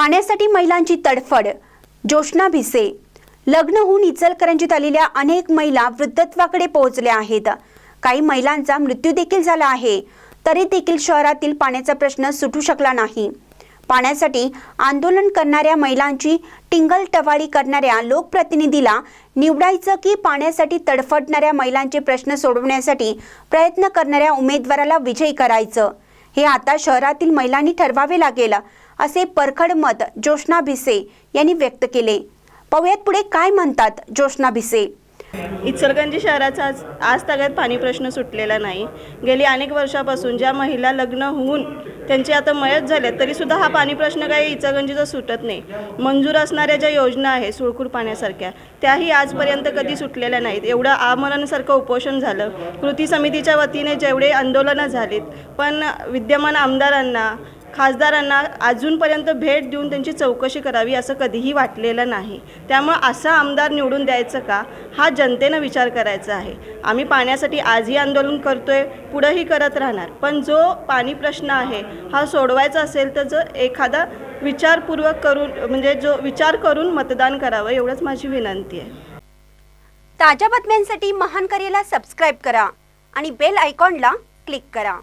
पाण्यासाठी महिलांची तडफड जोशना भिसे. लग्न होऊन इचलकरंजीत आलेल्या अनेक महिला वृद्धत्वाकडे पोहोचल्या आहेत. काही महिलांचा मृत्यू देखील झाला आहे. तरी देखील शहरातील पाण्याचा प्रश्न सुटू शकला नाही. पाण्यासाठी आंदोलन करणाऱ्या महिलांची टिंगल टवाळी करणाऱ्या लोकप्रतिनिधीला निवडायचं की पाण्यासाठी तडफडणाऱ्या महिलांचे प्रश्न सोडवण्यासाठी प्रयत्न करणाऱ्या उमेदवाराला विजयी करायचं? हे आता शहरातील महिलांनी ठरवावे लागेल. असे परखड मत जोशना भिसे यांनी व्यक्त केले. पाहुयात पुढे काय म्हणतात जोशना भिसे? इचलकरंजी शहराचा आज आज तागत पाणी प्रश्न सुटलेला नाही. गेली अनेक वर्षापासून ज्या महिला लग्न होऊन त्यांचे आता मयत झाल्या तरीसुद्धा हा पाणी प्रश्न काही इचलकरंजीचा सुटत नाही. मंजूर असणाऱ्या ज्या योजना आहे सुळकूर पाण्यासारख्या त्याही आजपर्यंत कधी सुटलेल्या नाहीत. एवढं आमरणासारखं उपोषण झालं. कृती समितीच्या वतीने जेवढे आंदोलनं झालीत पण विद्यमान आमदारांना खासदारांना अजूनपर्यंत भेट देऊन त्यांची चौकशी करावी असं कधीही वाटलेलं नाही. त्यामुळं असा आमदार निवडून द्यायचं का? हा जनतेनं विचार करायचा आहे. आम्ही पाण्यासाठी आजही आंदोलन करतो आहे पुढंही करत राहणार. पण जो पाणी प्रश्न आहे हा सोडवायचा असेल तर जर एखादा विचारपूर्वक करून म्हणजे जो विचार करून मतदान करावं एवढंच माझी विनंती आहे. ताज्या बातम्यांसाठी महान करेला सबस्क्राईब करा आणि बेल आयकॉनला क्लिक करा.